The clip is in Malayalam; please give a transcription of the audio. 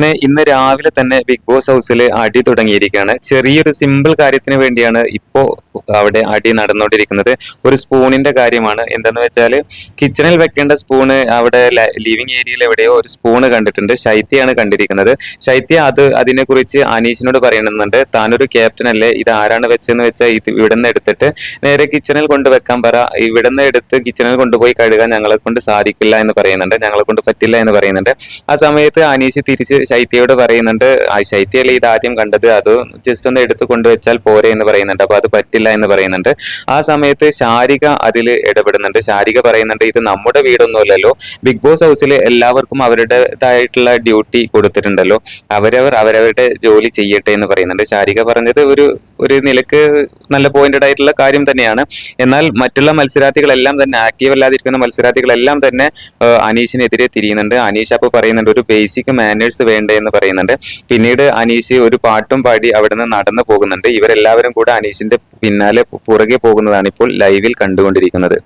അങ്ങനെ ഇന്ന് രാവിലെ തന്നെ ബിഗ് ബോസ് ഹൗസിൽ അടി തുടങ്ങിയിരിക്കുകയാണ്. ചെറിയൊരു സിമ്പിൾ കാര്യത്തിന് വേണ്ടിയാണ് ഇപ്പോ അവിടെ അടി നടന്നുകൊണ്ടിരിക്കുന്നത്. ഒരു സ്പൂണിന്റെ കാര്യമാണ്. എന്താന്ന് വെച്ചാൽ കിച്ചണിൽ വെക്കേണ്ട സ്പൂണ് അവിടെ ലിവിങ് ഏരിയയിൽ എവിടെയോ ഒരു സ്പൂണ് കണ്ടിട്ടുണ്ട്. ശൈത്യയാണ് കണ്ടിരിക്കുന്നത്. ശൈത്യ അത് അതിനെക്കുറിച്ച് അനീഷിനോട് പറയണമെന്നുണ്ട്. താനൊരു ക്യാപ്റ്റൻ അല്ലേ? ഇത് ആരാണ് വെച്ചെന്ന് വെച്ചാൽ ഇത് ഇവിടെ നിന്ന് എടുത്തിട്ട് നേരെ കിച്ചണിൽ കൊണ്ട് വെക്കാൻ പറ. ഇവിടെ നിന്ന് എടുത്ത് കിച്ചണിൽ കൊണ്ടുപോയി കഴുകാൻ ഞങ്ങളെ കൊണ്ട് സാധിക്കില്ല എന്ന് പറയുന്നുണ്ട്. ഞങ്ങളെ കൊണ്ട് പറ്റില്ല എന്ന് പറയുന്നുണ്ട്. ആ സമയത്ത് അനീഷ് തിരിച്ച് ശൈത്യയോട് പറയുന്നുണ്ട് ആ ശൈത്യല്ലേ ഇത് ആദ്യം കണ്ടത്? അത് ജസ്റ്റ് ഒന്ന് എടുത്ത് കൊണ്ടുവച്ചാൽ പോരെ എന്ന് പറയുന്നുണ്ട്. അപ്പൊ അത് പറ്റില്ല എന്ന് പറയുന്നുണ്ട്. ആ സമയത്ത് ശാരിക അതിൽ ഇടപെടുന്നുണ്ട്. ശാരിക പറയുന്നുണ്ട് ഇത് നമ്മുടെ വീടൊന്നുമല്ലല്ലോ. ബിഗ് ബോസ് ഹൗസിൽ എല്ലാവർക്കും അവരുടേതായിട്ടുള്ള ഡ്യൂട്ടി കൊടുത്തിട്ടുണ്ടല്ലോ. അവരവർ അവരവരുടെ ജോലി ചെയ്യട്ടെ എന്ന് പറയുന്നുണ്ട്. ശാരിക പറഞ്ഞത് ഒരു ഒരു നിലയ്ക്ക് നല്ല പോയിന്റഡ് ആയിട്ടുള്ള കാര്യം തന്നെയാണ്. എന്നാൽ മറ്റുള്ള മത്സരാർത്ഥികളെല്ലാം തന്നെ ആക്റ്റീവ് അല്ലാതിരിക്കുന്ന മത്സരാർത്ഥികളെല്ലാം തന്നെ അനീഷിനെതിരെ തിരിയുന്നുണ്ട്. അനീഷ് അപ്പോൾ പറയുന്നുണ്ട് ഒരു ബേസിക് മാനേഴ്സ് വേണ്ടേ എന്ന് പറയുന്നുണ്ട്. പിന്നീട് അനീഷ് ഒരു പാട്ടും പാടി അവിടെ നിന്ന് നടന്നു പോകുന്നുണ്ട്. ഇവരെല്ലാവരും കൂടെ അനീഷിന്റെ പിന്നാലെ പുറകെ പോകുന്നതാണ് ഇപ്പോൾ ലൈവിൽ കണ്ടുകൊണ്ടിരിക്കുന്നത്.